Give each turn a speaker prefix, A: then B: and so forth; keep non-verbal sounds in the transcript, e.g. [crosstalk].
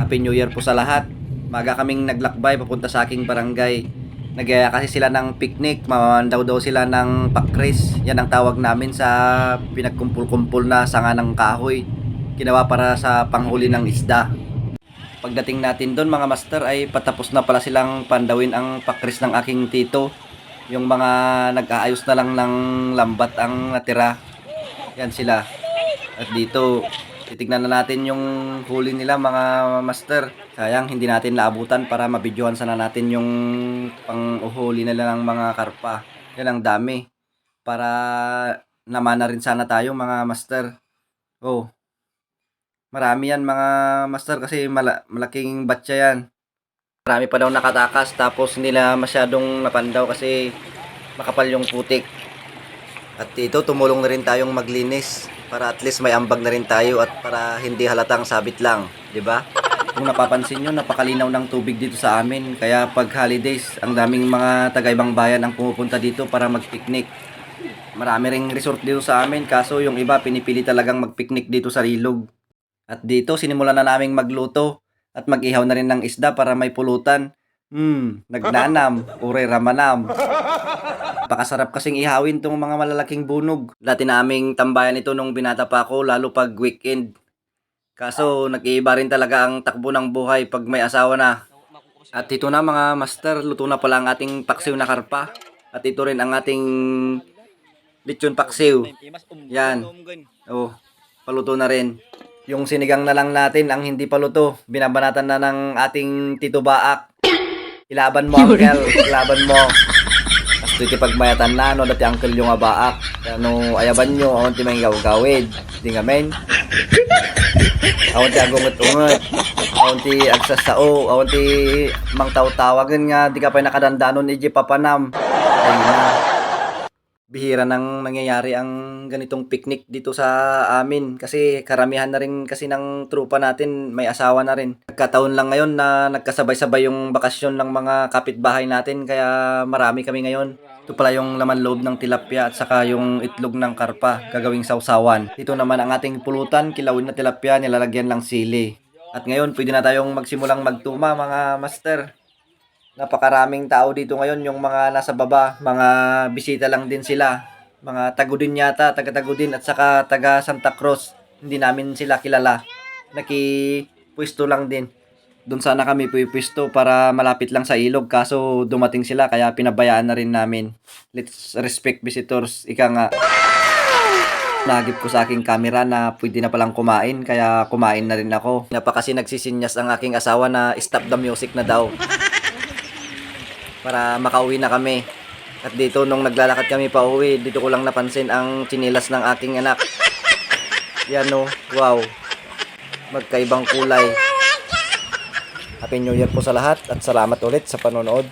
A: Happy New Year po sa lahat. Maga kaming naglakbay papunta sa aking barangay. Nagyaya kasi sila ng picnic, mamandaw daw sila ng pakris. Yan ang tawag namin sa pinagkumpul-kumpul na sanga ng kahoy. Ginawa para sa panghuli ng isda. Pagdating natin doon mga master ay patapos na pala silang pandawin ang pakris ng aking tito. Yung mga nag-aayos na lang ng lambat ang natira. Yan sila. At dito, titignan na natin yung huli nila mga master. Sayang hindi natin naabutan para mabidyohan sana natin yung pang-uhuli nila ng mga karpa. Yan ang dami. Para naman na rin sana tayo mga master. Oh. Marami yan mga master kasi mala- malaking batya yan. Marami pa daw nakatakas tapos hindi na masyadong napandaw kasi makapal yung putik. At dito tumulong na rin tayong maglinis para at least may ambag na rin tayo at para hindi halatang sabit lang, 'di ba? Kung napapansin nyo, napakalinaw ng tubig dito sa amin. Kaya pag holidays, ang daming mga taga-ibang bayan ang pumupunta dito para mag-picnic. Marami ring resort dito sa amin, kaso yung iba pinipili talagang mag-picnic dito sa Rilog. At dito, sinimulan na naming magluto at mag-ihaw na rin ng isda para may pulutan. Hmm, nagnanam, ure ramanam. [laughs] Pakasarap kasing ihawin tong mga malalaking bunog. Dati naming tambayan ito nung binata pa ako, lalo pag weekend. Kaso, nag-iiba rin talaga ang takbo ng buhay pag may asawa na. At ito na mga master, luto na pala ang ating paksiw na karpa. At ito rin ang ating lechon paksiw. Yan. Oh, paluto na rin. Yung sinigang na lang natin, ang hindi paluto, binabanatan na ng ating Tito Baak. Ilaban mo, uncle. Ilaban mo. Ito pagmayatan na, no, dati uncle yung abaak. Ano, ayaban nyo, awan ti may gawid. Di nga men. Awan ti agungot-ungot. Awan ti agsasao. Awan ti mang taw-tawagan nga, di ka pa nakadandanon, iji papanam. Ayun na bihira nang nangyayari ang ganitong picnic dito sa amin kasi karamihan na rin kasi ng trupa natin may asawa na rin. Nagkataon lang ngayon na nagkasabay-sabay yung bakasyon ng mga kapitbahay natin kaya marami kami ngayon. Ito pala yung laman loob ng tilapia at saka yung itlog ng karpa gagawing sausawan. Ito naman ang ating pulutan, kilawin na tilapia nilalagyan lang sili. At ngayon pwede na tayong magsimulang magtuma mga master napakaraming tao dito ngayon, yung mga nasa baba, mga bisita lang din sila. Mga tagudin yata, taga-tagudin at saka taga Santa Cruz. Hindi namin sila kilala. Nakipwesto lang din. Doon sana kami pupwesto para malapit lang sa ilog kaso dumating sila kaya pinabayaan na rin namin. Let's respect visitors. Ika nga. Nagip ko sa aking camera na pwede na palang kumain kaya kumain na rin ako. Napa kasi nagsisinyas ang aking asawa na stop the music na daw para makauwi na kami. At dito nung naglalakad kami pa uwi, dito ko lang napansin ang chinilas ng aking anak. Yan o, wow. Magkaibang kulay. Happy New Year po sa lahat at salamat ulit sa panonood.